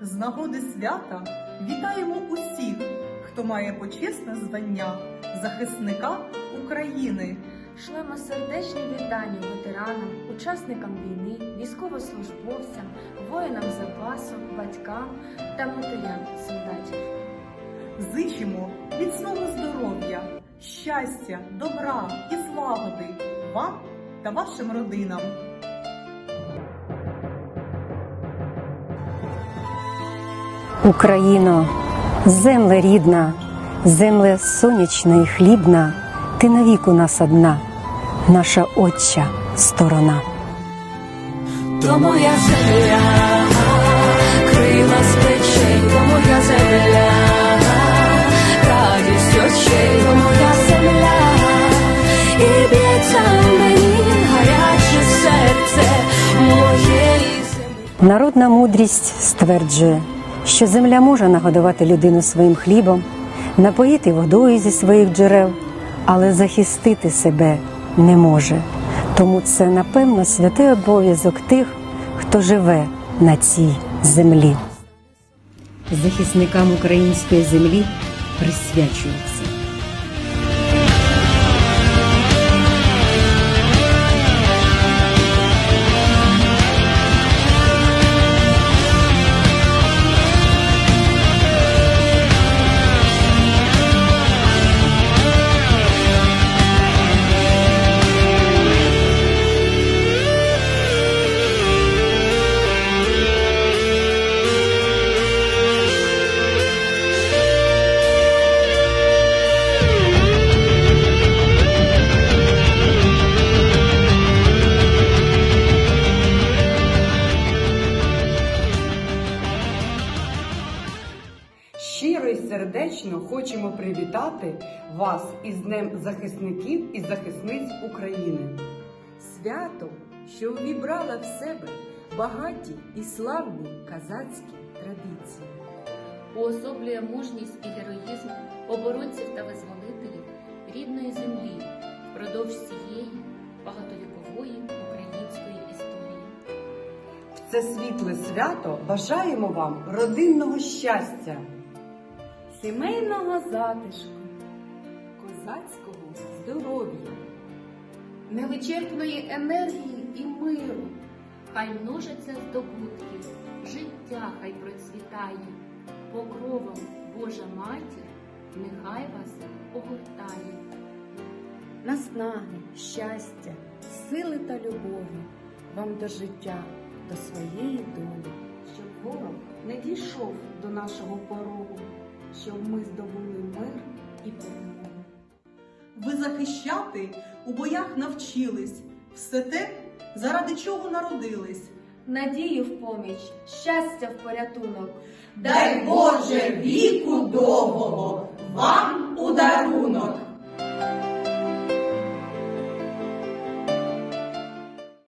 З нагоди свята вітаємо усіх, хто має почесне звання захисника України. Шлемо сердечні вітання ветеранам, учасникам війни, військовослужбовцям, воїнам запасу, батькам та матерям солдатів. Зичимо міцного здоров'я, щастя, добра і злагоди вам та вашим родинам. Україно, земле рідна, земле сонячна і хлібна, ти навік у нас одна, наша отча сторона. То моя земля, крила з плечей, то моя земля, радість очей, то моя земля, і б'ється мені гаряче серце моєї землі. Народна мудрість стверджує, що земля може нагодувати людину своїм хлібом, напоїти водою зі своїх джерел, але захистити себе не може. Тому це, напевно, святий обов'язок тих, хто живе на цій землі. Захисникам української землі присвячується. Щиро і сердечно хочемо привітати вас із Днем захисників і захисниць України. свято, що увібрала в себе багаті і славні казацькі традиції. Уособлює мужність і героїзм оборонців та визволителів рідної землі впродовж цієї багатовікової української історії. В це світле свято бажаємо вам родинного щастя. Сімейного затишку, козацького здоров'я, невичерпної енергії і миру. Хай множаться здобутки, життя хай процвітає, покровом Божа матір, нехай вас огортає. наснаги, щастя, сили та любові вам до життя, до своєї долі. щоб ворог не дійшов до нашого порогу, щоб ми здобули мир і перемогу. Ви захищати у боях навчились, все те, заради чого народились. Надію в поміч, щастя в порятунок. Дай Боже віку довгого,